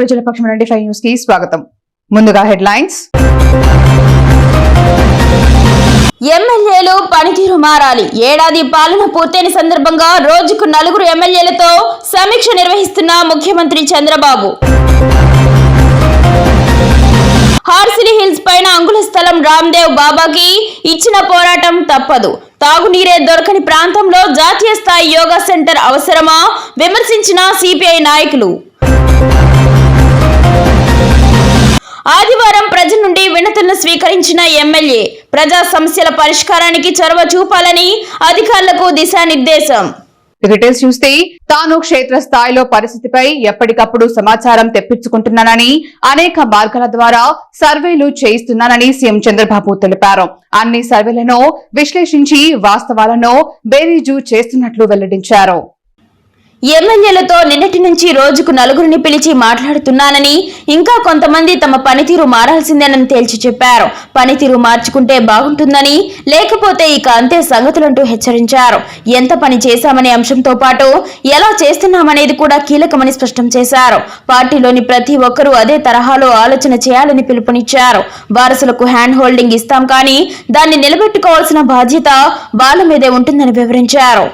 ప్రజల పక్షం నుండి ఫైవ్ న్యూస్కి స్వాగతం. ముందుగా హెడ్లైన్స్. ఎమ్మెల్యేలు పనితీరు మారాలి. ఏడాది పాలన పూర్తయిన సందర్భంగా రోజుకు నలుగురు ఎమ్మెల్యేలతో సమీక్ష నిర్వహిస్తున్న ముఖ్యమంత్రి చంద్రబాబు. హార్సిలీ హిల్స్ పైన అంగుళ స్థలం రామ్దేవ్ బాబాకి ఇచ్చిన పోరాటం తప్పదు. తాగునీరే దొరకని ప్రాంతంలో జాతీయ స్థాయి యోగా సెంటర్ అవసరమా? విమర్శించిన సిపిఐ నాయకులు. ఆదివారం ప్రజల నుండి వినతులను స్వీకరించిన ఎమ్మెల్యే ప్రజా సమస్యల పరిష్కారానికి చొరవ చూపాలని అధికారులకు దిశానిర్దేశం. క్రికెటర్స్ చూస్తే తాను క్షేత్ర స్థాయిలో పరిస్థితిపై ఎప్పటికప్పుడు సమాచారం తెప్పించుకుంటున్నానని అనేక మార్గాల ద్వారా సర్వేలు చేయిస్తున్నానని సీఎం చంద్రబాబు తెలిపారు. అన్ని సర్వేలను విశ్లేషించి వాస్తవాలను బేరీజు చేస్తున్నట్లు వెల్లడించారు. ఎమ్మెల్యేలతో నిన్నటి నుంచి రోజుకు నలుగురిని పిలిచి మాట్లాడుతున్నానని ఇంకా కొంతమంది తమ పనితీరు మారాల్సిందేనని తేల్చి చెప్పారు. పనితీరు మార్చుకుంటే బాగుంటుందని లేకపోతే ఇక అంతే సంగతులంటూ హెచ్చరించారు. ఎంత పని చేశామనే అంశంతో పాటు ఎలా చేస్తున్నామనేది కూడా కీలకమని స్పష్టం చేశారు. పార్టీలోని ప్రతి ఒక్కరూ అదే తరహాలో ఆలోచన చేయాలని పిలుపునిచ్చారు. వారసులకు హ్యాండ్ హోల్డింగ్ ఇస్తాం కానీ దాన్ని నిలబెట్టుకోవాల్సిన బాధ్యత వాళ్ళ మీదే ఉంటుందని వివరించారు.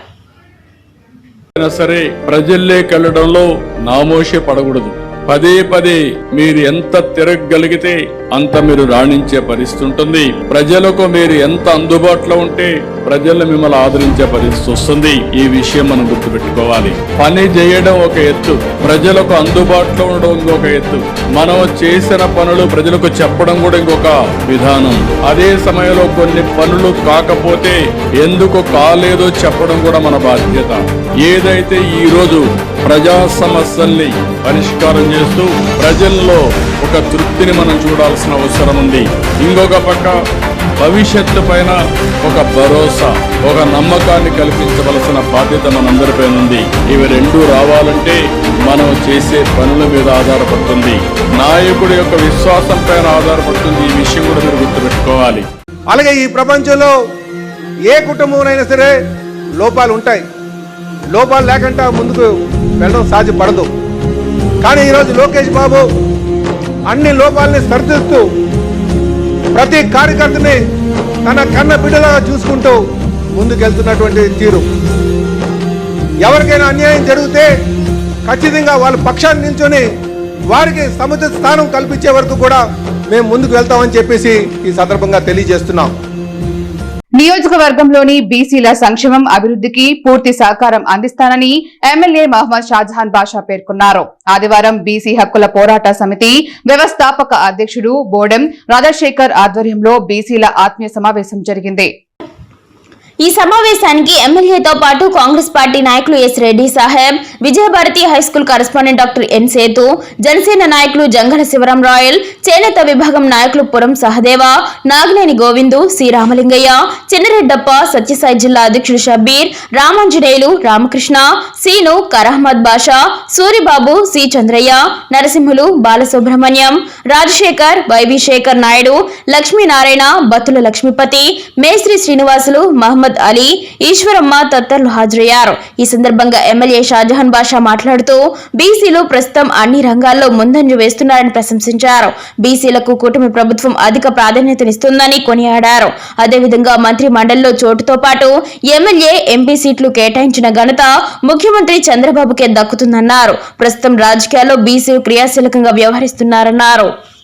అయినా సరే ప్రజల్లే కలడంలో నామోషే పడకూడదు. పదే పదే మీరు ఎంత తిరగగలిగితే అంత మీరు రాణించే పరిస్థితి ఉంటుంది. ప్రజలకు మీరు ఎంత అందుబాటులో ఉంటే ప్రజలు మిమ్మల్ని ఆదరించే పరిస్థితి వస్తుంది. ఈ విషయం మనం గుర్తుపెట్టుకోవాలి. పని చేయడం ఒక ఎత్తు ప్రజలకు అందుబాటులో ఉండడం ఇంకొక ఎత్తు. మనం చేసిన పనులు ప్రజలకు చెప్పడం కూడా ఇంకొక విధానం. అదే సమయంలో కొన్ని పనులు కాకపోతే ఎందుకు కాలేదో చెప్పడం కూడా మన బాధ్యత. ఏదైతే ఈ రోజు ప్రజా సమస్యల్ని పరిష్కారం చేస్తూ ప్రజల్లో ఒక తృప్తిని మనం చూడాల్సిన అవసరం ఉంది. ఇంకొక పక్క భవిష్యత్తు పైన ఒక భరోసా ఒక నమ్మకాన్ని కల్పించవలసిన బాధ్యత మనందరిపై ఉంది. ఇవి రెండు రావాలంటే మనం చేసే పనుల మీద ఆధారపడుతుంది. నాయకుడి యొక్క విశ్వాసం పైన ఆధారపడుతుంది. ఈ విషయం కూడా మీరు గుర్తుపెట్టుకోవాలి. అలాగే ఈ ప్రపంచంలో ఏ కుటుంబంలోనైనా సరే లోపాలు ఉంటాయి. లోపాలు లేకుండా ముందుకు వెళ్ళడం సాధ్యపడదు కానీ ఈరోజు లోకేష్ బాబు అన్ని లోపాలని సరిదిస్తూ ప్రతి కార్యకర్తని తన కన్న బిడ్డలాగా చూసుకుంటూ ముందుకెళ్తున్నటువంటి తీరు. ఎవరికైనా అన్యాయం జరిగితే ఖచ్చితంగా వాళ్ళ పక్షాన్ని నిల్చొని వారికి సముచిత స్థానం కల్పించే వరకు కూడా మేము ముందుకు వెళ్తామని చెప్పేసి ఈ సందర్భంగా తెలియజేస్తున్నాం. నియోజకవర్గంలోని బీసీల సంక్షేమం అభివృద్ధికి పూర్తి సహకారం అందిస్తానని ఎమ్మెల్యే మహమ్మద్ షాజహాన్ బాషా పేర్కొన్నారు. ఆదివారం బీసీ హక్కుల పోరాట సమితి వ్యవస్థాపక అధ్యక్షుడు బోడెం రాజశేఖర్ ఆధ్వర్యంలో బీసీల ఆత్మీయ సమావేశం జరిగింది. ఈ సమావేశానికి ఎమ్మెల్యేతో పాటు కాంగ్రెస్ పార్టీ నాయకులు S Reddy Saheb Vijayabharathi high school correspondent doctor N Sethu Janasena నాయకులు జంగల శివరాం రాయల్ చేనేత విభాగం నాయకులు పురం సహదేవ నాగినేని గోవిందు సి రామలింగయ్య చిన్నరెడ్డప్ప సత్యసాయి జిల్లా అధ్యక్షుడు షబ్బీర్ రామాంజనేయులు రామకృష్ణ సీను కరహమద్ బాషా సూరిబాబు సి చంద్రయ్య నరసింహులు బాలసుబ్రహ్మణ్యం రాజశేఖర్ వైవి శేఖర్ నాయుడు లక్ష్మీనారాయణ బత్తుల లక్ష్మీపతి మేశ్రీ శ్రీనివాసులు మహమ్మద్ అలీ ఈశ్వరమ్మ తదితరులు హాజరయ్యారు. ఈ సందర్భంగా ఎమ్మెల్యే షాజహాన్ బాషా మాట్లాడుతూ బీసీలు ప్రస్తుతం అన్ని రంగాల్లో ముందంజ వేస్తున్నారని ప్రశంసించారు. బీసీలకు కూటమి ప్రభుత్వం అధిక ప్రాధాన్యతనిస్తుందని కొనియాడారు. అదేవిధంగా మంత్రి మండలిలో చోటుతో పాటు ఎమ్మెల్యే ఎంపీ సీట్లు కేటాయించిన ఘనత ముఖ్యమంత్రి చంద్రబాబుకే దక్కుతుందన్నారు. ప్రస్తుతం రాజకీయాల్లో బీసీలు క్రియాశీలకంగా వ్యవహరిస్తున్నారన్నారు.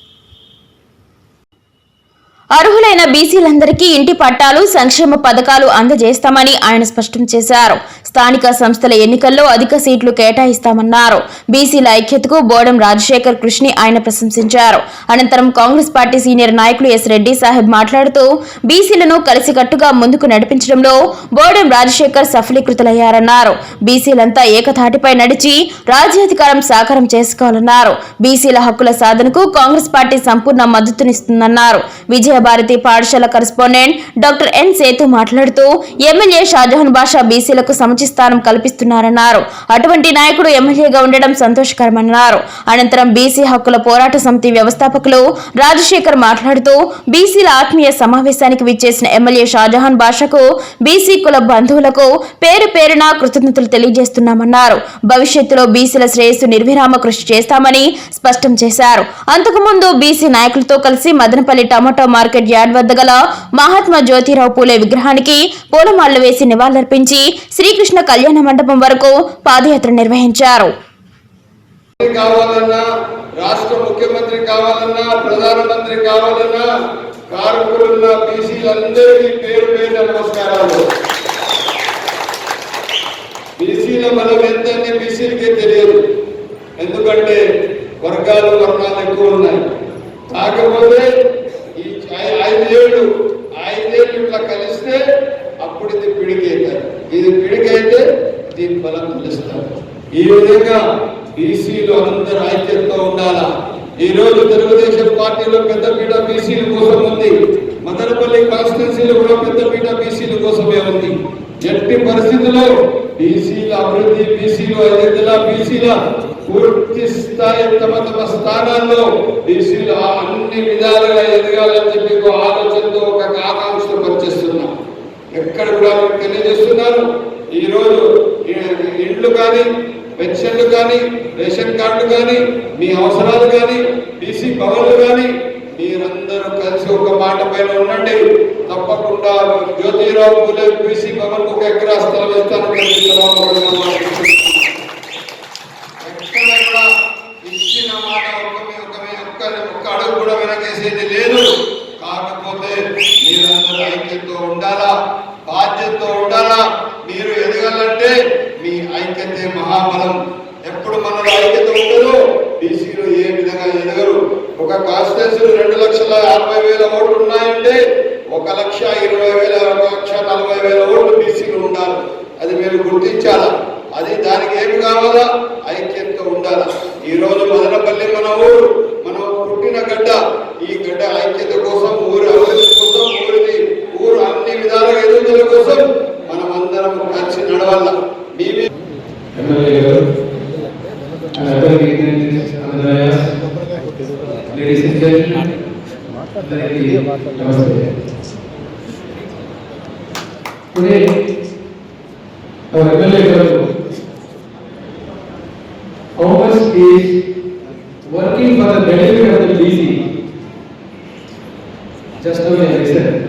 అర్హులైన బీసీలందరికీ ఇంటి పట్టాలు సంక్షేమ పథకాలు అందజేస్తామని ఆయన స్పష్టం చేశారు. స్థానిక సంస్థల ఎన్నికల్లో అధిక సీట్లు కేటాయిస్తామన్నారు. బీసీల ఐక్యతకు బోడం రాజశేఖర్ కృష్ణి ఆయన ప్రశంసించారు. అనంతరం కాంగ్రెస్ పార్టీ సీనియర్ నాయకులు ఎస్ రెడ్డి సాహెబ్ మాట్లాడుతూ బీసీలను కలిసికట్టుగా ముందుకు నడిపించడంలో బోడం రాజశేఖర్ సఫలీకృతులయ్యారన్నారు. బీసీలంతా ఏకతాటిపై నడిచి రాజ్యాధికారం సాకారం చేసుకోవాలన్నారు. బీసీల హక్కుల సాధనకు కాంగ్రెస్ పార్టీ సంపూర్ణ మద్దతునిస్తుందన్నారు. విజయ భారతి పాఠశాల కరెస్పాండెంట్ డాక్టర్ ఎన్ సేతు మాట్లాడుతూ ఎమ్మెల్యే షాజహాన్ బాషా బీసీలకు సముచిత స్థానం కల్పిస్తున్నారన్నారు. అటువంటి నాయకుడు ఎమ్మెల్యేగా ఉండడం సంతోషకరమన్నారు. అనంతరం బీసీ హక్కుల పోరాట సమితి వ్యవస్థాపకులు రాజశేఖర్ మాట్లాడుతూ బీసీల ఆత్మీయ సమావేశానికి విచ్చేసిన ఎమ్మెల్యే షాజహాన్ బాషాకు బీసీ కుల బంధువులకు పేరు పేరున కృతజ్ఞతలు తెలియజేస్తున్నామన్నారు. భవిష్యత్తులో బీసీల శ్రేయస్సు నిర్విరామ కృషి చేస్తామని స్పష్టం చేశారు. అంతకుముందు బీసీ నాయకులతో కలిసి మదనపల్లి టమాటో మార్కెట్ యార్డ్ వద్ద గల మహాత్మా జ్యోతిరావు పూలే విగ్రహానికి పూలమాలలు వేసి నివాళులర్పించి శ్రీకృష్ణ కళ్యాణ మండపం వరకు పాదయాత్ర నిర్వహించారు. రాష్ట్ర ముఖ్యమంత్రి కావాలన్నా ప్రధానమంత్రి కావాలన్నా కార్మికులున్న బీసీలందరికీ పేరు పేరు నమస్కారాలు. బీసీల బలం బీసీలకే తెలియదు. ఎందుకంటే వర్గాలు వర్ణాలు ఎక్కువ ఉన్నాయి. కాకపోతే ఐదేళ్ళు ఐదేళ్ళు ఇట్లా కలిస్తే అప్పుడు ఇది పిడికైతారు. ఇది పిడికైతే దీని బలం పిలుస్తారు ఈ విధంగా బీసీలు అందరూ ఐక్యతతో ఉండాలా? ఈ రోజు తెలుగుదేశం పార్టీలో పెద్దపీట బీసీల కోసం ఉంది. మదనపల్లి కాన్స్టిట్యున్సీలో కూడా పెద్దపీట బీసీల కోసమే ఉంది. ఎట్టి పరిస్థితుల్లో బీసీల అభివృద్ధి బీసీలు అభివృద్ధిలా బీసీల పూర్తి స్థాయి తమ తమ స్థానాల్లో బీసీలు అన్ని విధాలుగా ఎదగాలని చెప్పి ఆలోచనతో ఒక ఆకాంక్ష పనిచేస్తున్నాం ఎక్కడ కూడా మీకు తెలియజేస్తున్నాను ఈరోజు ఇండ్లు కానీ పెన్షన్లు కానీ రేషన్ కార్డులు కానీ మీ అవసరాలు కానీ బీసీ భవన్లు కానీ మీరందరూ కలిసి ఒక మాట పైన ఉండండి. తప్పకుండా జ్యోతిరావు పులే బీసీ భవన్ ఒక ఎకరా స్థలం ఇస్తాను ఎక్కడ కూడా ఇచ్చిన మాట ఒక్క ఒక్క ఒక్క అడుగు కూడా వెనకేసేది లేదు. కాకపోతే మీరందరూ ఐక్యంతో ఉండాలా? బాధ్యతతో ఉండాలా? మీరు ఎదగాలంటే మీ ఐక్యతే మహాబలం. ఎప్పుడు మనలో ఐక్యత ఉండదు బీసీలు ఏ విధంగా ఎదగరు. ఒక కాన్స్టిట్యూన్సీలు రెండు లక్షల యాభై వేల ఓట్లు ఉన్నాయంటే ఒక లక్ష ఇరవై వేల ఒక లక్ష నలభై వేల ఓట్లు బీసీలు ఉండాలి. అది మీరు గుర్తించాలా? అది దానికి ఏమి కావాలా? ఐక్యంతో ఉండాలా? ఈ రోజు మదనపల్లి మన ఊరు మనం పుట్టిన గడ్డ. ఈ గడ్డ ఐక్యత కోసం ఊరు అభివృద్ధి కోసం ఊరిని ఊరు అన్ని విధాలుగా ఎదుగుదల కోసం మనం అందరం కలిసి నడవాల? ఎమ్మెల్యే గారు the dais, ladies and gentlemen, అందరికీ నమస్తే. Today, our ఎమ్మెల్యే గారు how much is working for the benefit of the BC. Just now I said,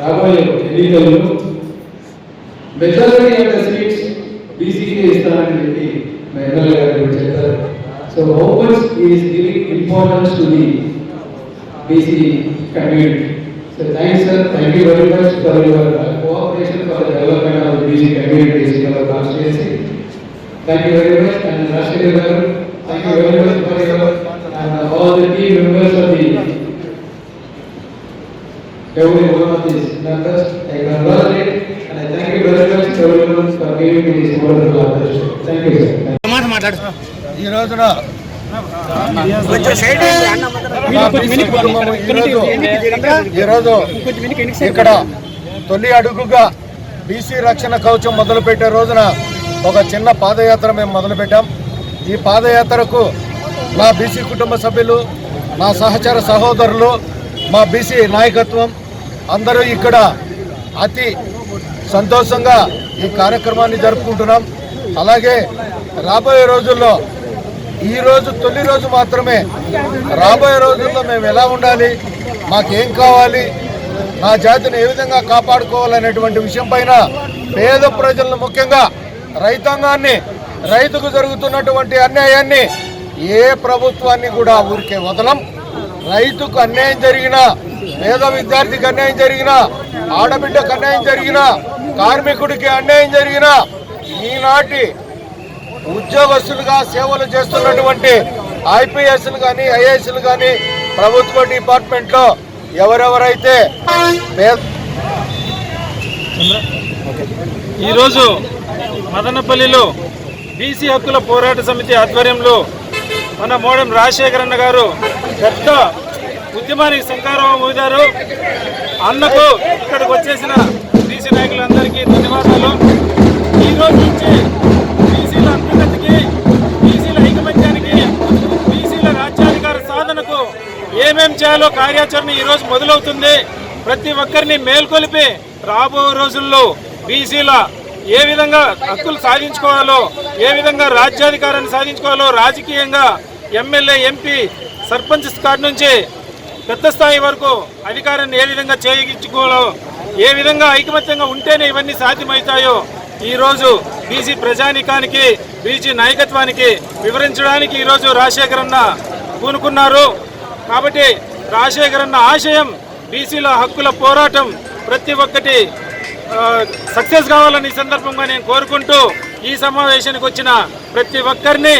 రాబోయే ఎన్నికల్లో మెజారిటీ ఆఫ్ ద సీట్స్ బీసీకే ఇస్తానని చెప్పి మా ఎమ్మెల్యే గారు ఇప్పుడు చెప్పారు so how much is giving importance to the BC community so thanks sir thank you very much for your cooperation for the development of BC communities in our constituency thank you very much and Rajasekhar గారు thank you very much for your and all the team members of the every one of these members. I congratulate and I thank you very much to everyone for giving me this wonderful opportunity. Thank you, sir. ఈ రోజున ఈరోజు ఈరోజు ఇక్కడ తొలి అడుగుగా BC రక్షణ కవచం మొదలుపెట్టే రోజున ఒక చిన్న పాదయాత్ర మేము మొదలుపెట్టాం. ఈ పాదయాత్రకు మా బీసీ కుటుంబ సభ్యులు మా సహచర సహోదరులు మా బీసీ నాయకత్వం అందరూ ఇక్కడ అతి సంతోషంగా ఈ కార్యక్రమాన్ని జరుపుకుంటున్నాం. అలాగే రాబోయే రోజుల్లో ఈరోజు తొలి రోజు మాత్రమే రాబోయే రోజుల్లో మేము ఎలా ఉండాలి మాకేం కావాలి నా జాతిని ఏ విధంగా కాపాడుకోవాలనేటువంటి విషయం పైన పేద ప్రజలను ముఖ్యంగా రైతాంగాన్ని రైతుకు జరుగుతున్నటువంటి అన్యాయాన్ని ఏ ప్రభుత్వాన్ని కూడా ఊరికే వదలం. రైతుకు అన్యాయం జరిగినా పేద విద్యార్థికి అన్యాయం జరిగినా ఆడబిడ్డకు అన్యాయం జరిగినా కార్మికుడికి అన్యాయం జరిగినా ఈనాటి ఉద్యోగస్తులుగా సేవలు చేస్తున్నటువంటి ఐపీఎస్లు కానీ ఐఏఎస్లు కానీ ప్రభుత్వ డిపార్ట్మెంట్లో ఎవరెవరైతే ఈరోజు మదనపల్లిలో బీసీ హక్కుల పోరాట సమితి ఆధ్వర్యంలో మన మోడం రాజశేఖర్ అన్న గారు పెద్ద ఉద్యమానికి శంకారం ఊదారు అన్నకు ఇక్కడికి వచ్చేసిన బీసీ నాయకులందరికీ ధన్యవాదాలు. ఈ రోజు నుంచి బీసీల అభ్యున్నతికి బీసీల ఐకమత్యానికి బీసీల రాజ్యాధికార సాధనకు ఏమేం చేయాలో కార్యాచరణ ఈరోజు మొదలవుతుంది. ప్రతి ఒక్కరిని మేల్కొలిపి రాబో రోజుల్లో బీసీల ఏ విధంగా హక్కులు సాధించుకోవాలో ఏ విధంగా రాజ్యాధికారాన్ని సాధించుకోవాలో రాజకీయంగా ఎమ్మెల్యే ఎంపీ సర్పంచ్ కాడి నుంచి పెద్ద స్థాయి వరకు అధికారాన్ని ఏ విధంగా చేయించుకోవాలో ఏ విధంగా ఐకమత్యంగా ఉంటేనే ఇవన్నీ సాధ్యమవుతాయో ఈరోజు బీసీ ప్రజానికానికి బీసీ నాయకత్వానికి వివరించడానికి ఈరోజు రాజశేఖర్ అన్న పూనుకున్నారు. కాబట్టి రాజశేఖర్ అన్న ఆశయం బీసీల హక్కుల పోరాటం ప్రతి ఒక్కటి సక్సెస్ కావాలని ఈ సందర్భంగా నేను కోరుకుంటూ ఈ సమావేశానికి వచ్చిన ప్రతి ఒక్కరిని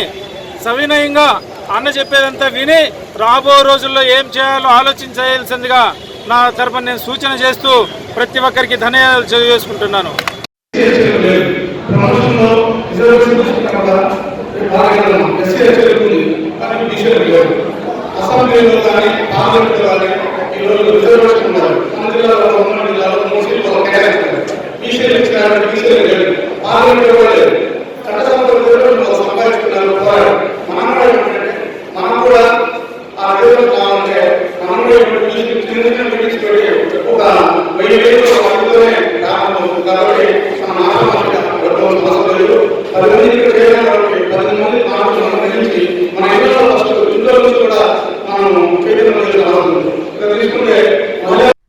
సవినయంగా అన్న చెప్పేదంతా విని రాబో రోజుల్లో ఏం చేయాలో ఆలోచించాల్సిందిగా నా తరపున నేను సూచన చేస్తూ ప్రతి ఒక్కరికి ధన్యవాదాలు తెలియజేసుకుంటున్నాను. అసెంబ్లీలో కానీ పార్లమెంట్లో కానీ ఈరోజు రిజర్వేషన్ ఉన్నారు మన జిల్లాలో ఉన్న జిల్లాలో ముస్లింలు ఒక కేటాయించారు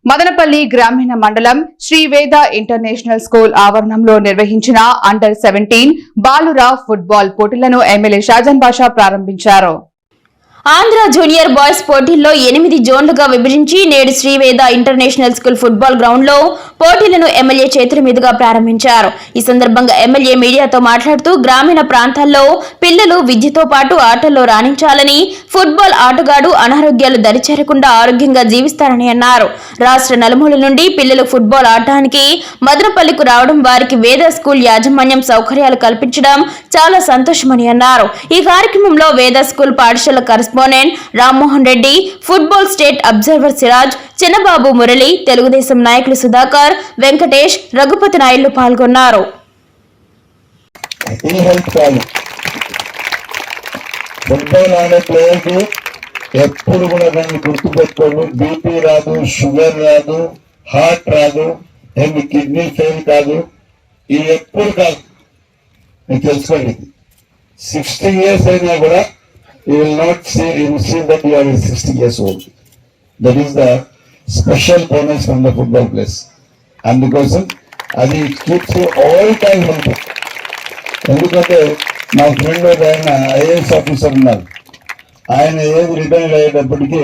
మదనపల్లి గ్రామీణ మండలం శ్రీ వేద ఇంటర్నేషనల్ స్కూల్ ఆవరణంలో నిర్వహించిన అండర్ సెవెంటీన్ బాలురా ఫుట్బాల్ పోటీలను ఎమ్మెల్యే షాజన్ బాషా ప్రారంభించారు. ఆంధ్ర జూనియర్ బాయ్స్ పోటీల్లో ఎనిమిది జోన్లుగా విభజించి నేడు శ్రీవేద ఇంటర్నేషనల్ స్కూల్ ఫుట్బాల్ గ్రౌండ్లో పోటీలను ఎమ్మెల్యే చేతుల మీదుగా ప్రారంభించారు. ఈ సందర్భంగా ఎమ్మెల్యే మీడియాతో మాట్లాడుతూ గ్రామీణ ప్రాంతాల్లో పిల్లలు విద్యతో పాటు ఆటల్లో రాణించాలని ఫుట్బాల్ ఆటగాడు అనారోగ్యాలు దరిచేరకుండా ఆరోగ్యంగా జీవిస్తారని అన్నారు. రాష్ట్ర నలుమూల నుండి పిల్లలు ఫుట్బాల్ ఆడటానికి మదనపల్లికు రావడం వారికి వేద స్కూల్ యాజమాన్యం సౌకర్యాలు కల్పించడం చాలా సంతోషమని అన్నారు. ఈ కార్యక్రమంలో వేద స్కూల్ పాఠశాల correspondent Rammohan Reddy football state observer Siraj Chinnababu Murali Telugudesam నాయకులు సుధాకర్ వెంకటేష్ రఘుపతి నాయుడు పాల్గొన్నారు. ఫుట్బాల్ ఆడే ప్లేయర్కి ఎప్పుడు కూడా దాన్ని గుర్తుపెట్టుకోండి బీపీ రాదు షుగర్ రాదు హార్ట్ రాదు అండ్ కిడ్నీ ఫెయిల్ కాదు. ఇది ఎప్పుడు కాదు. మీకు తెలుసుకోండి. సిక్స్టీ ఇయర్స్ అయినా కూడా will not not see you see that you are sixty years old that is the special bonus from the football plays అందుకోసం అది కీప్స్ ఆల్ టైమ్ ఉంటుంది ఎందుకంటే మా ఫ్రెండ్ ఒక ఆయన ఐఏఎస్ ఆఫీసర్ ఉన్నారు ఆయన ఏజ్ రిటైర్ అయ్యేటప్పటికీ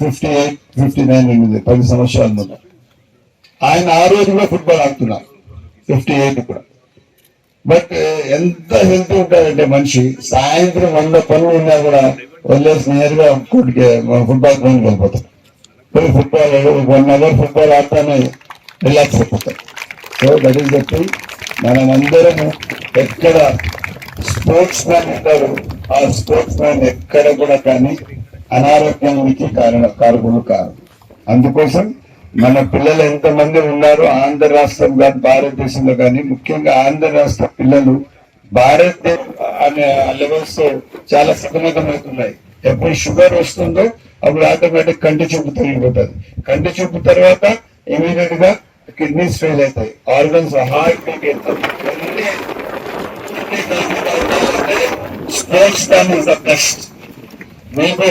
ఫిఫ్టీ ఎయిట్ ఫిఫ్టీ నైన్ ఉంది పది సంవత్సరాల ముందు. ఆయన ఆ రోజు కూడా ఫుట్బాల్ ఆడుతున్నారు. ఫిఫ్టీ ఎయిట్ కూడా. బట్ ఎంత హెల్త్ ఉంటాడంటే మనిషి సాయంత్రం వంద పనులు ఉన్నా కూడా వదిలేసి నేరుగా కోటికి ఫుట్బాల్ గ్రౌండ్కి వెళ్ళిపోతాడు పోయి ఫుట్బాల్ వన్ అవర్ ఫుట్బాల్ ఆడతానే రిలాక్స్ అయిపోతాడు సో దట్ ఈస్ చెప్పి మనమందరం ఎక్కడ స్పోర్ట్స్ మ్యాన్ ఉంటారు ఆ స్పోర్ట్స్ మ్యాన్ ఎక్కడ కూడా కానీ అనారోగ్యానికి కారణ కారకులు కాదు. అందుకోసం మన పిల్లలు ఎంతమంది ఉన్నారు? ఆంధ్ర రాష్ట్రం కానీ భారతదేశంలో కానీ ముఖ్యంగా ఆంధ్ర రాష్ట్ర పిల్లలు భారతదేశం అనే లెవెల్స్ చాలా సతమతమవుతున్నాయి. ఎప్పుడు షుగర్ వస్తుందో అప్పుడు ఆటోమేటిక్ కంటి చూపు తొలగిపోతుంది. కంటి చూపు తర్వాత ఇమీడియట్గా కిడ్నీస్ ఫెయిల్ అవుతాయి. Organs heart beat sports then is the best మీకు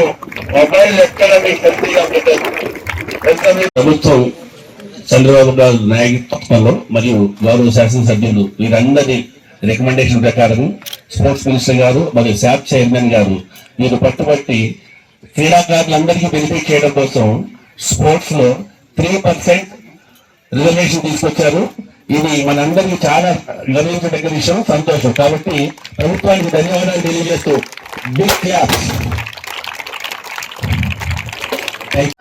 మొబైల్ ఎక్కడ మీకు హెల్తీగా పెట్టదు ప్రభుత్వం చంద్రబాబు గారు నాయకత్వంలో మరియు గౌరవ శాసనసభ్యులు వీరందరి రికమెండేషన్ ప్రకారం స్పోర్ట్స్ మినిస్టర్ గారు మరియు శాప్ చైర్మన్ గారు వీరు పట్టుబట్టి క్రీడాకారులందరికీ బెనిఫిట్ చేయడం కోసం స్పోర్ట్స్లో త్రీ పర్సెంట్ రిజర్వేషన్ తీసుకొచ్చారు. ఇది మనందరికీ చాలా గర్వించదగ్గ విషయం సంతోషం. కాబట్టి ప్రభుత్వానికి ధన్యవాదాలు తెలియజేస్తూ బిగ్ క్లాస్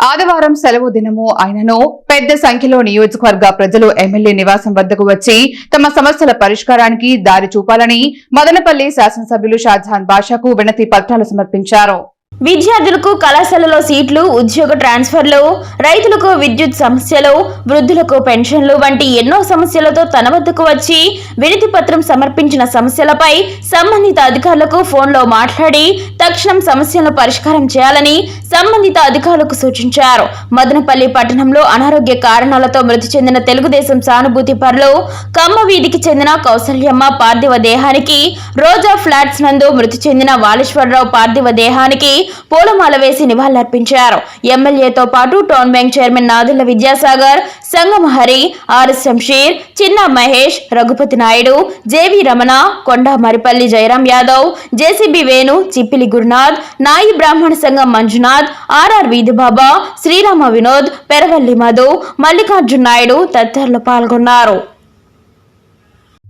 ఆదివారం సెలవు దినము అయినను పెద్ద సంఖ్యలో నియోజకవర్గ ప్రజలు ఎమ్మెల్యే నివాసం వద్దకు వచ్చి తమ సమస్యల పరిష్కారానికి దారి చూపాలని మదనపల్లి శాసనసభ్యులు షాజహాన్ బాషాకు వినతి పత్రాలు సమర్పించారు. విద్యార్థులకు కళాశాలలో సీట్లు ఉద్యోగ ట్రాన్స్ఫర్లు రైతులకు విద్యుత్ సమస్యలు వృద్ధులకు పెన్షన్లు వంటి ఎన్నో సమస్యలతో తన వద్దకు వచ్చి వినతి పత్రం సమర్పించిన సమస్యలపై సంబంధిత అధికారులకు ఫోన్లో మాట్లాడి తక్షణం సమస్యలను పరిష్కారం చేయాలని సంబంధిత అధికారులకు సూచించారు. మదనపల్లి పట్టణంలో అనారోగ్య కారణాలతో మృతి చెందిన తెలుగుదేశం సానుభూతి పరులు కమ్మ వీధికి చెందిన కౌసల్యమ్మ పార్థివ దేహానికి రోజా ఫ్లాట్స్ నందు మృతి చెందిన వాలేశ్వరరావు పార్థివ దేహానికి పూలమాల వేసి నివాళులర్పించారు. ఎమ్మెల్యేతో పాటు town bank chairman Nadula Vidyasagar Sangam Hari R Shamsheer Chinna Mahesh Raghupathi Naidu JV Ramana Konda Maripalli Jayaram Yadav JCB Venu Chippili Gurunath Nayi Brahmana సంఘం మంజునాథ్ ఆర్ఆర్ వీధిబాబా శ్రీరామ వినోద్ పెరవల్లి మధు మల్లికార్జున నాయుడు తదితరులు పాల్గొన్నారు.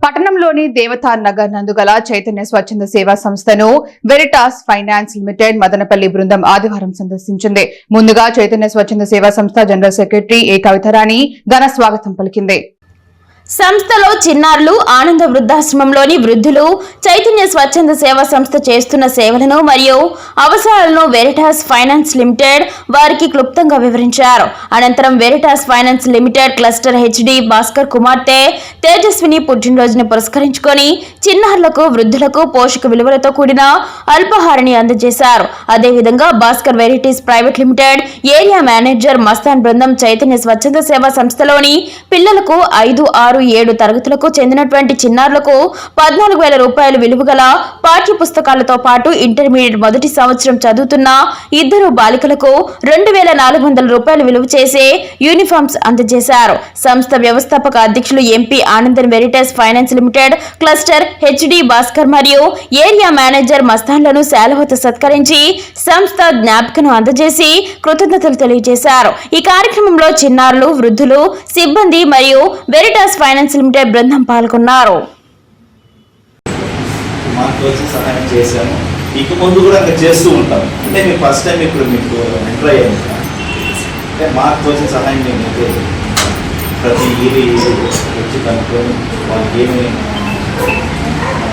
పట్టణంలోని దేవతా నగర్ నందుగల చైతన్య స్వచ్ఛంద సేవా సంస్థను వెరిటాస్ ఫైనాన్స్ లిమిటెడ్ మదనపల్లి బృందం ఆదివారం సందర్శించింది. ముందుగా చైతన్య స్వచ్ఛంద సేవా సంస్థ జనరల్ సెక్రటరీ ఏ కవితరాణి ఘన స్వాగతం పలికింది. సంస్థలో చిన్నారులు ఆనంద వృద్ధాశ్రమంలోని వృద్ధులు చైతన్య స్వచ్ఛంద సేవా సంస్థ చేస్తున్న సేవలను మరియు అవసరాలను వెరిటాస్ ఫైనాన్స్ లిమిటెడ్ వారికి క్లుప్తంగా వివరించారు. అనంతరం Veritas finance limited cluster HD Bhaskar కుమార్తె తేజస్విని పుట్టినరోజును పురస్కరించుకొని చిన్నారులకు వృద్ధులకు పోషక విలువలతో కూడిన అల్పాహారాన్ని అందజేశారు. అదేవిధంగా Bhaskar Veritas private limited area manager Mastan బృందం చైతన్య స్వచ్ఛంద సేవా సంస్థలోని పిల్లలకు ఐదు ఆరు ఏడు తరగతులకు చెందినటువంటి చిన్నారులకు పద్నాలుగు వేల రూపాయలు విలువగల పాఠ్య పుస్తకాలతో పాటు ఇంటర్మీడియట్ మొదటి సంవత్సరం చదువుతున్న ఇద్దరు బాలికలకు రెండు వేల నాలుగు వందల రూపాయలు విలువ చేసే యూనిఫామ్స్ అందజేశారు. సంస్థ వ్యవస్థాపక అధ్యక్షులు MP Anandan Veritas finance limited cluster HD Bhaskar మరియు ఏరియా మేనేజర్ మస్తాన్లను శాలవత సత్కరించి సంస్థ జ్ఞాపికను అందజేసి కృతజ్ఞతలు తెలియజేశారు. ఈ కార్యక్రమంలో చిన్నారులు వృద్ధులు సిబ్బంది మరియు వెరిటాస్ ఫైనాన్స్ లిమిటెడ్ బృందం పాల్గొన్నారు. మాకు వచ్చి సహాయం చేశాము ఇక ముందు కూడా ఇంకా చేస్తూ ఉంటాం. అంటే మేము ఫస్ట్ టైం ఇప్పుడు మీకు ఎంటర్ అయ్యాము అంటే మాకు వచ్చిన సహాయం మేము ప్రతి ఇయర్ వచ్చి కనుక్కొని వాళ్ళకి ఏమి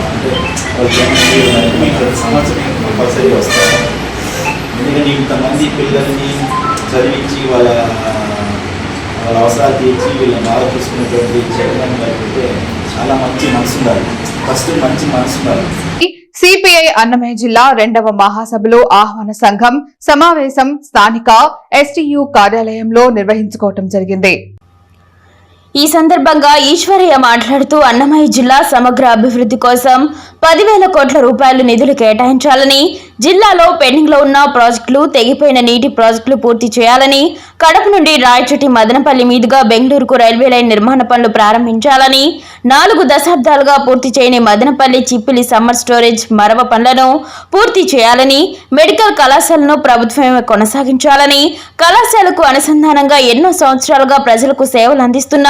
అంటే వాళ్ళకి ప్రతి సంవత్సరం కంపల్సరీ వస్తారు ఎందుకంటే ఇంతమంది పిల్లల్ని చదివించి వాళ్ళ వాళ్ళ అవసరాలు తీర్చి వీళ్ళని బాగా చూసుకునేటువంటి చైర్మన్ గారికి అయితే చాలా మంచి మనసు ఉండాలి ఫస్ట్ మంచి మనసు ఉండాలి సిపిఐ అన్నమయ్య జిల్లా రెండవ మహాసభలో ఆహ్వాన సంఘం సమావేశం స్థానిక ఎస్టీయూ కార్యాలయంలో నిర్వహించుకోవటం జరిగింది. ఈ సందర్భంగా ఈశ్వరయ్య మాట్లాడుతూ అన్నమయ్య జిల్లా సమగ్ర అభివృద్ధి కోసం పదివేల కోట్ల రూపాయలు నిధులు కేటాయించాలని జిల్లాలో పెండింగ్లో ఉన్న ప్రాజెక్టులు తెగిపోయిన నీటి ప్రాజెక్టులు పూర్తి చేయాలని కడప నుండి రాయచోటి మదనపల్లి మీదుగా బెంగళూరుకు రైల్వే లైన్ నిర్మాణ పనులు ప్రారంభించాలని నాలుగు దశాబ్దాలుగా పూర్తి చేయని మదనపల్లి చిప్పిలి సమ్మర్ స్టోరేజ్ మరవ పనులను పూర్తి చేయాలని మెడికల్ కళాశాలను ప్రభుత్వమే కొనసాగించాలని కళాశాలకు అనుసంధానంగా ఎన్నో సంవత్సరాలుగా ప్రజలకు సేవలు అందిస్తున్న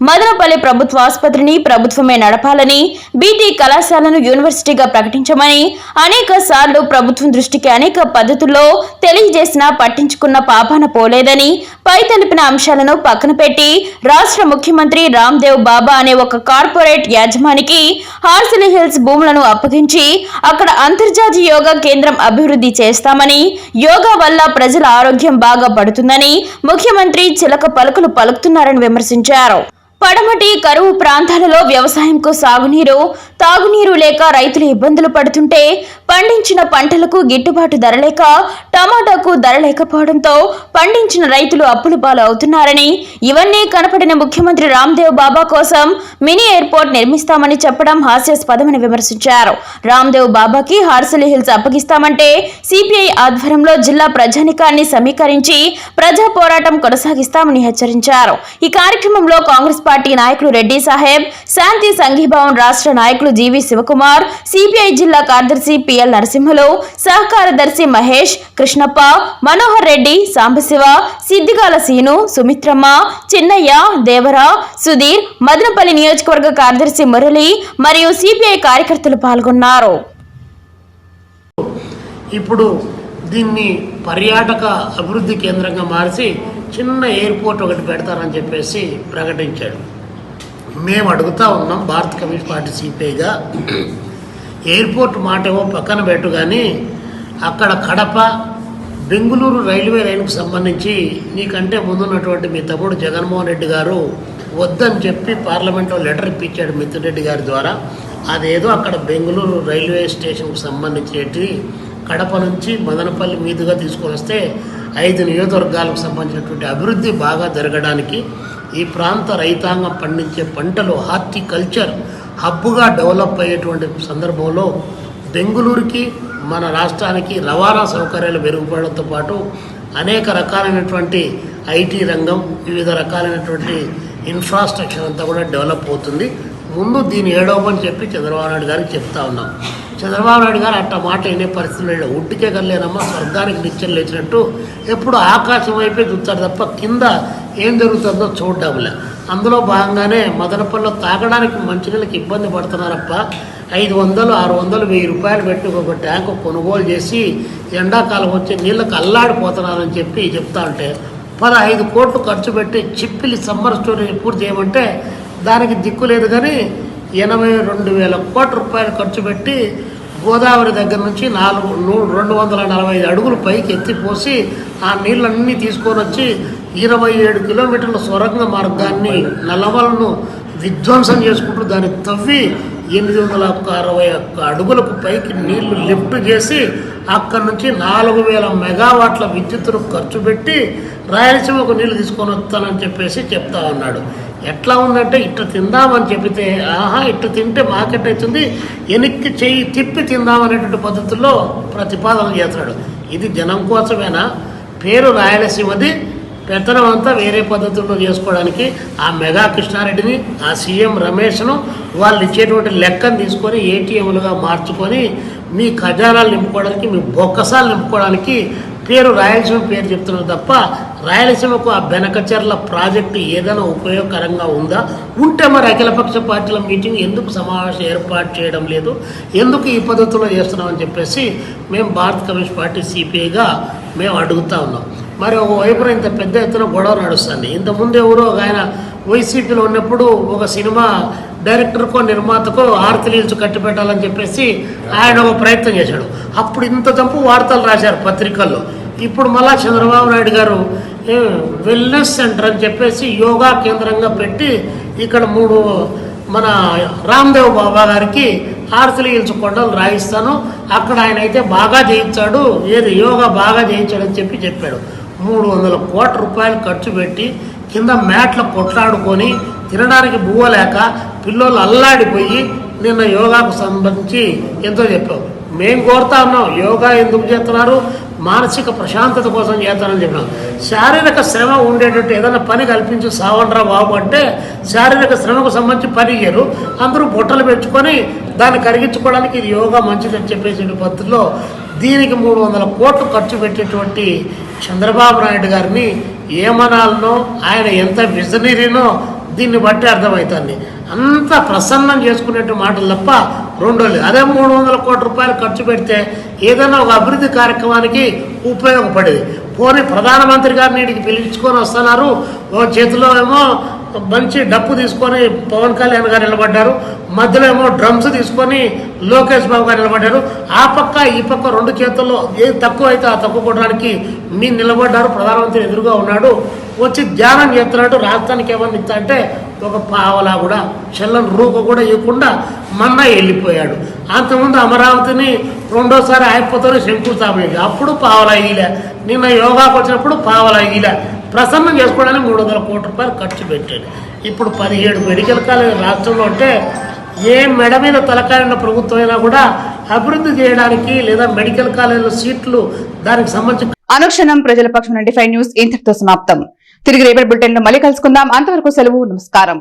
మదనపల్లి ప్రభుత్వ ఆసుపత్రిని ప్రభుత్వమే నడపాలని బీటీ కళాశాలను యూనివర్సిటీగా ప్రకటించమని అనేక సార్లు ప్రభుత్వం దృష్టికి అనేక పద్ధతుల్లో తెలియజేసినా పట్టించుకున్న పాపాన పోలేదని పై తెలిపిన అంశాలను పక్కన పెట్టి రాష్ట్ర ముఖ్యమంత్రి రామ్దేవ్ బాబా అనే ఒక కార్పొరేట్ యాజమానికి హార్సిలీ హిల్స్ భూములను అప్పగించి అక్కడ అంతర్జాతీయ యోగా కేంద్రం అభివృద్ధి చేస్తామని యోగా వల్ల ప్రజల ఆరోగ్యం బాగా పడుతుందని ముఖ్యమంత్రి చిలక పలుకులు పలుకుతున్నారని విమర్శించారు. పడమటి కరువు ప్రాంతాలలో వ్యవసాయంకు సాగునీరు తాగునీరు లేక రైతులు ఇబ్బందులు పడుతుంటే పండించిన పంటలకు గిట్టుబాటు ధర లేక టమాటాకు ధర లేకపోవడంతో పండించిన రైతులు అప్పుల పాలు అవుతున్నారని ఇవన్నీ కనపడిన ముఖ్యమంత్రి రామ్దేవ్ బాబా కోసం మినీ ఎయిర్పోర్ట్ నిర్మిస్తామని చెప్పడం హాస్యాస్పదమని విమర్శించారు. రామ్దేవ్ బాబాకి హార్సలి హిల్స్ అప్పగిస్తామంటే సిపిఐ ఆధ్వర్యంలో జిల్లా ప్రజానికాన్ని సమీకరించి ప్రజా పోరాటం కొనసాగిస్తామని హెచ్చరించారు. ఈ కార్యక్రమంలో కాంగ్రెస్ పార్టీ నాయకులు రెడ్డి సాహెబ్ శాంతి సంఘీభవన్ రాష్ట్ర నాయకులు జీవి శివకుమార్ సిపిఐ జిల్లా కార్యదర్శి పిఎల్ నరసింహలు సహకారదర్శి మహేష్ కృష్ణప్ప మనోహర్ రెడ్డి సాంబశివ సిద్దిగాల సీను సుమిత్రమ్మ చిన్నయ్య దేవర సుధీర్ మదనపల్లి నియోజకవర్గ కార్యదర్శి మురళి మరియు సిపిఐ కార్యకర్తలు పాల్గొన్నారు. ఇప్పుడు దీన్ని పర్యాటక అభివృద్ధి కేంద్రంగా మార్చి చిన్న ఎయిర్పోర్ట్ ఒకటి పెడతారని చెప్పేసి ప్రకటించాడు. మేము అడుగుతా ఉన్నాం భారత కమ్యూనిస్ట్ పార్టీ సిపిఐగా. ఎయిర్పోర్ట్ మాట ఏమో పక్కన పెట్టు కానీ అక్కడ కడప బెంగుళూరు రైల్వే లైన్కు సంబంధించి నీకంటే ముందున్నటువంటి మీ తమ్ముడు జగన్మోహన్ రెడ్డి గారు వద్దని చెప్పి పార్లమెంట్లో లెటర్ ఇప్పించాడు మిథున్ రెడ్డి గారి ద్వారా. అదేదో అక్కడ బెంగళూరు రైల్వే స్టేషన్కు సంబంధించినట్టు కడప నుంచి మదనపల్లి మీదుగా తీసుకొని వస్తే ఐదు నియోజకవర్గాలకు సంబంధించినటువంటి అభివృద్ధి బాగా జరగడానికి ఈ ప్రాంత రైతాంగం పండించే పంటలు హార్టికల్చర్ హబ్బుగా డెవలప్ అయ్యేటువంటి సందర్భంలో బెంగుళూరుకి మన రాష్ట్రానికి రవాణా సౌకర్యాలు మెరుగుపడడంతో పాటు అనేక రకాలైనటువంటి ఐటీ రంగం వివిధ రకాలైనటువంటి ఇన్ఫ్రాస్ట్రక్చర్ అంతా కూడా డెవలప్ అవుతుంది. ముందు దీన్ని ఏడవమని చెప్పి చంద్రబాబు నాయుడు గారికి చెప్తా ఉన్నాం. చంద్రబాబు నాయుడు గారు అట్ట మాట వినే పరిస్థితులు లేడు. ఉట్టికే కల్లేనమ్మా స్వర్గానికి నిత్యం లేచినట్టు ఎప్పుడు ఆకాశం వైపే చూస్తాడు తప్ప కింద ఏం జరుగుతుందో చూడడంలే అందులో భాగంగానే మదనపల్లిలో తాగడానికి మంచినీళ్ళకి ఇబ్బంది పడుతున్నారప్ప. ఐదు వందలు ఆరు వందలు వెయ్యి రూపాయలు పెట్టి ఒక ట్యాంకు కొనుగోలు చేసి ఎండాకాలం వచ్చే నీళ్ళకి అల్లాడిపోతున్నారని చెప్పి చెప్తా ఉంటే పదహైదు కోట్లు ఖర్చు పెట్టి చిప్పిలి సమ్మర్ స్టోరేజ్ పూర్తి చేయమంటే దానికి దిక్కు లేదు కానీ ఎనభై రెండు వేల కోట్ల రూపాయలు ఖర్చు పెట్టి గోదావరి దగ్గర నుంచి నాలుగు నూ- రెండు వందల నలభై ఐదు అడుగులు పైకి ఎత్తిపోసి ఆ నీళ్ళన్నీ తీసుకొని వచ్చి ఇరవై ఏడు కిలోమీటర్ల సొరంగ మార్గాన్ని నలవలను విధ్వంసం చేసుకుంటూ దాన్ని తవ్వి ఎనిమిది వందల ఒక్క అరవై ఒక్క అడుగులకు పైకి నీళ్ళు లిఫ్ట్ చేసి అక్కడి నుంచి నాలుగు వేల మెగావాట్ల విద్యుత్తును ఖర్చు పెట్టి రాయలసీమకు నీళ్ళు తీసుకొని వస్తానని చెప్పేసి చెప్తా ఉన్నాడు. ఎట్లా ఉందంటే ఇట్ట తిందామని చెప్పితే ఆహా ఇట్లా తింటే మార్కెట్ అవుతుంది వెనక్కి చెయ్యి తిప్పి తిందామనేటువంటి పద్ధతుల్లో ప్రతిపాదన చేస్తున్నాడు. ఇది జనం కోసమేనా? పేరు రాయలసీమది పెత్తనం అంతా వేరే పద్ధతుల్లో చేసుకోవడానికి ఆ మెగా కృష్ణారెడ్డిని ఆ సీఎం రమేష్ను వాళ్ళు ఇచ్చేటువంటి లెక్కను తీసుకొని ఏటీఎంలుగా మార్చుకొని మీ ఖజానాలు నింపుకోవడానికి మీ బొక్కసాలు నింపుకోవడానికి పేరు రాయలసీమ పేరు చెప్తున్నారు తప్ప రాయలసీమకు ఆ బెనకచర్ల ప్రాజెక్టు ఏదైనా ఉపయోగకరంగా ఉందా? ఉంటే మరి అఖిలపక్ష పార్టీల మీటింగ్ ఎందుకు సమావేశం ఏర్పాటు చేయడం లేదు? ఎందుకు ఈ పద్ధతిలో చేస్తున్నామని చెప్పేసి మేము భారత కమ్యూనిస్ట్ పార్టీ సిపిఐగా మేము అడుగుతా ఉన్నాం. మరి ఒక వైపున ఇంత పెద్ద ఎత్తున గొడవ నడుస్తుంది. ఇంతకుముందు ఎవరో ఒక ఆయన వైసీపీలో ఉన్నప్పుడు ఒక సినిమా డైరెక్టర్కో నిర్మాతకో ఆర్తిలీల్స్ కట్టి పెట్టాలని చెప్పేసి ఆయన ఒక ప్రయత్నం చేశాడు. అప్పుడు ఇంత తప్పు వార్తలు రాశారు పత్రికల్లో. ఇప్పుడు మళ్ళా చంద్రబాబు నాయుడు గారు వెల్నెస్ సెంటర్ అని చెప్పేసి యోగా కేంద్రంగా పెట్టి ఇక్కడ మూడు మన రామ్దేవ్ బాబా గారికి హారతులు హిల్స్ కొండలు రాయిస్తాను. అక్కడ ఆయన అయితే బాగా చేయించాడు ఏది? యోగా బాగా చేయించాడని చెప్పి చెప్పాడు. మూడు వందల కోట్ల రూపాయలు ఖర్చు పెట్టి కింద మ్యాట్ల కొట్లాడుకొని తినడానికి బువ్వలేక పిల్లలు అల్లాడిపోయి నిన్న యోగాకు సంబంధించి ఎంతో చెప్పావు. మేము కోరుతా ఉన్నాం యోగా ఎందుకు చేస్తున్నారు? మానసిక ప్రశాంతత కోసం చేస్తానని చెప్పినాం. శారీరక శ్రమ ఉండేటట్టు ఏదైనా పని కల్పించి సావండ్రా బాబు అంటే శారీరక శ్రమకు సంబంధించి పని చేయరు. అందరూ బుట్టలు పెంచుకొని దాన్ని కరిగించుకోవడానికి ఇది యోగా మంచిదని చెప్పేసి పద్ధతిలో దీనికి మూడు వందల కోట్లు ఖర్చు పెట్టేటువంటి చంద్రబాబు నాయుడు గారిని ఏమనాలనో ఆయన ఎంత విజనరీనో దీన్ని బట్టి అర్థమవుతుంది. అంత ప్రసన్నం చేసుకునేట్టు మాటలు తప్ప రెండోది అదే మూడు వందల కోట్ల రూపాయలు ఖర్చు పెడితే ఏదైనా ఒక అభివృద్ధి కార్యక్రమానికి ఉపయోగపడేది. పోనీ ప్రధానమంత్రి గారిని ఇంటికి పిలిపించుకొని వస్తున్నారు. ఓ చేతిలో ఏమో మంచి డప్పు తీసుకొని పవన్ కళ్యాణ్ గారు నిలబడ్డారు. మధ్యలో ఏమో డ్రమ్స్ తీసుకొని లోకేష్ బాబు గారు నిలబడ్డారు. ఆ పక్క ఈ పక్క రెండు చేతుల్లో ఏది తక్కువ అయితే ఆ తక్కువ కొట్టడానికి మీరు నిలబడ్డారు. ప్రధానమంత్రి ఎదురుగా ఉన్నాడు. వచ్చి ధ్యానం చేస్తున్నాడు రాష్ట్రానికి ఏమన్నా ఇస్తా అంటే ఒక పావలా కూడా చెల్లం రూప కూడా ఇవ్వకుండా మన్నా వెళ్ళిపోయాడు. అంతకుముందు అమరావతిని రెండోసారి అయిపోతారు శంకుస్థాపన అప్పుడు పావలా ఇయ్యలే. నిన్న యోగాకు వచ్చినప్పుడు పావలా ఇయ్యలే. ప్రసన్నం చేసుకోవడానికి మూడు వందల కోట్ల రూపాయలు ఖర్చు పెట్టాడు. ఇప్పుడు పదిహేడు మెడికల్ కాలేజ్ రాష్ట్రంలో అంటే ఏ మెడ మీద తలకాయ ఉన్న ప్రభుత్వం అయినా కూడా అభివృద్ధి చేయడానికి లేదా మెడికల్ కాలేజీలో సీట్లు దానికి సంబంధించి అనుక్షణం ప్రజల పక్షం నుండి ఫైవ్ న్యూస్ ఇంతటితో సమాప్తం. తిరిగి రేపటి బులెటిన్లో మళ్ళీ కలుసుకుందాం. అంతవరకు సెలవు నమస్కారం.